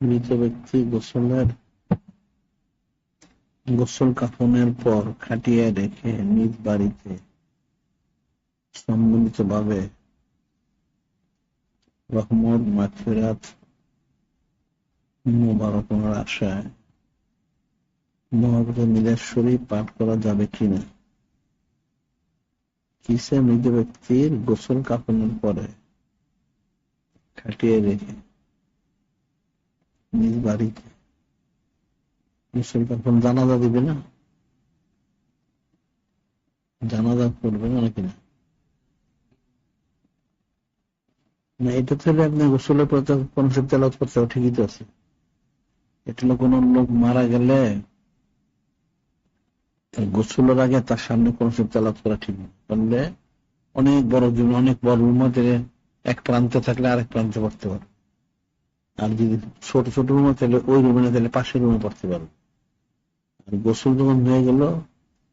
মৃত ব্যক্তি গোসলের, গোসল কাফনের পর খাটিয়ে রেখে নিজ বাড়িতে সম্মিলিত ভাবে রহমত, মাগফিরাত মোবারকনার আশায় মহাবত মিলাদ পাঠ করা যাবে কিনা? কিসে মৃত ব্যক্তির গোসল কাফনের পরে খাটিয়ে রেখে নিজ বাড়িতে। গোসল কাফন জানাজা দিবে না? জানাজা করবে না নাকি না? না, এটা তাহলে আপনি গোসলের কনসেপ্ট তেলাওয়াত করতে হবে, ঠিকই তো আছে। এটা কোন লোক মারা গেলে গোসলের আগে তার সামনে কনসেপ্ট তেলাওয়াত করা ঠিক না। অনেক বড় জীবন অনেক বড় রুমতে এক প্রান্তে থাকলে আরেক প্রান্তে পড়তে পারবে আর যদি ছোট ছোট রুমে তাহলে ওই রুমে না তাহলে পাশের রুমে পড়তে পারবে আর গোসল যখন হয়ে গেল,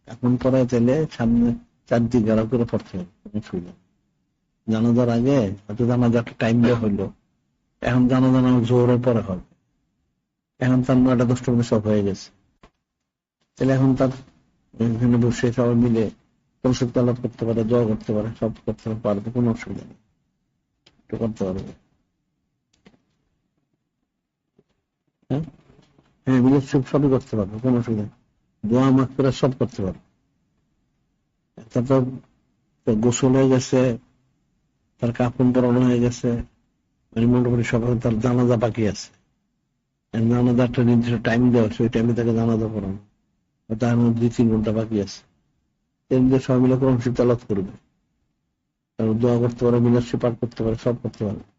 এখন পড়ায় তাহলে সামনে চারদিক গাড়া করে পড়তে হবে, কোনো জানাজার আগে হয়তো জানাজাটা টাইম দেওয়া হইল। এখন জানাজা নাম জোরের পরে হবে। এখন তার নয়টা দশটা মধ্যে সব হয়ে গেছে। তাহলে এখন তার এখানে বসে সবাই মিলে কনসেপ্ট তালাপ করতে পারে, দোয়া করতে পারে, সব করতে পারবে, কোনো অসুবিধা নেই। একটু করতে পারবে। হ্যাঁ সব সবই করতে পারবে, কোনো অসুবিধা দোয়া মাফ করে সব করতে পারবে। তারপর গোসল হয়ে গেছে, তার কাপড় পরানো হয়ে গেছে মানে মোটামুটি সব তার জানাজা বাকি আছে। জানাজা একটা নির্দিষ্ট টাইম দেওয়া আছে, ওই টাইমে তাকে জানাজা পড়ানো। তার মধ্যে দুই, তিন ঘণ্টা বাকি আছে। মধ্যে সবাই মিলে কোরআন শরীফ তালাত করবে। তারপর দোয়া করতে পারে শরীফ পাঠ করতে পারে, সব করতে পারে।